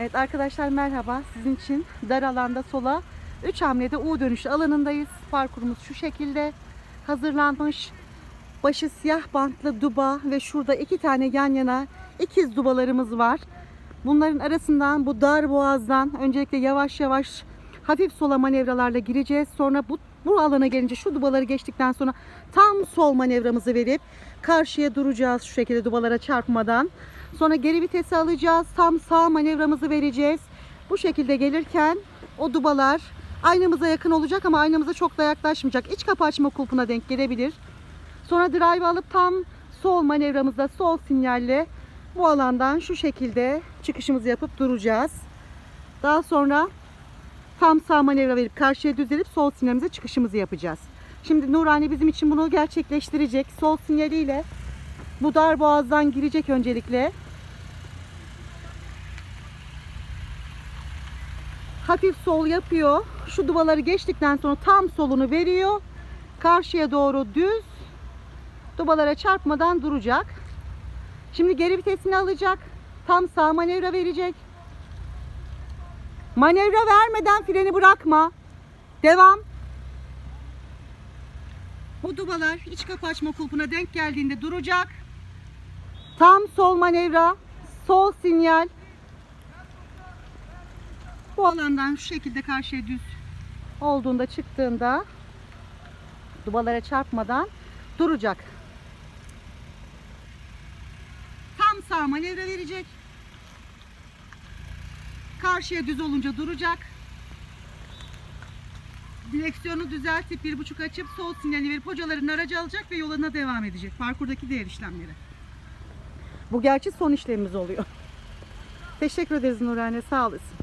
Evet arkadaşlar merhaba. Sizin için dar alanda sola 3 hamlede U dönüş alanındayız. Parkurumuz şu şekilde hazırlanmış. Başı siyah bantlı duba ve şurada iki tane yan yana ikiz dubalarımız var. Bunların arasından bu dar boğazdan öncelikle yavaş yavaş hafif sola manevralarla gireceğiz. Sonra bu, bu alana gelince şu dubaları geçtikten sonra tam sol manevramızı verip karşıya duracağız şu şekilde dubalara çarpmadan. Sonra geri vitesi alacağız. Tam sağ manevramızı vereceğiz. Bu şekilde gelirken o dubalar aynamıza yakın olacak ama aynamıza çok da yaklaşmayacak. İç kapı açma kulpuna denk gelebilir. Sonra drive alıp tam sol manevramızda sol sinyalle bu alandan şu şekilde çıkışımızı yapıp duracağız. Daha sonra tam sağ manevra verip karşıya düzelip sol sinyalimize çıkışımızı yapacağız. Şimdi Nurani bizim için bunu gerçekleştirecek. Sol sinyaliyle bu dar boğazdan girecek öncelikle. Hafif sol yapıyor. Şu duvaları geçtikten sonra tam solunu veriyor. Karşıya doğru düz. Dubalara çarpmadan duracak. Şimdi geri vitesini alacak. Tam sağ manevra verecek. Manevra vermeden freni bırakma. Devam. Bu dubalar iç kapı açma kulpuna denk geldiğinde duracak. Tam sol manevra, sol sinyal. Bu alandan şu şekilde karşıya düz olduğunda çıktığında dubalara çarpmadan duracak. Tam sağ manevra verecek. Karşıya düz olunca duracak. Direksiyonu düzeltip bir buçuk açıp sol sinyali verip hocaların aracı alacak ve yoluna devam edecek. Parkurdaki diğer işlemleri. Bu gerçi son işlemimiz oluyor. Teşekkür ederiz Nurhane. Sağ olasın.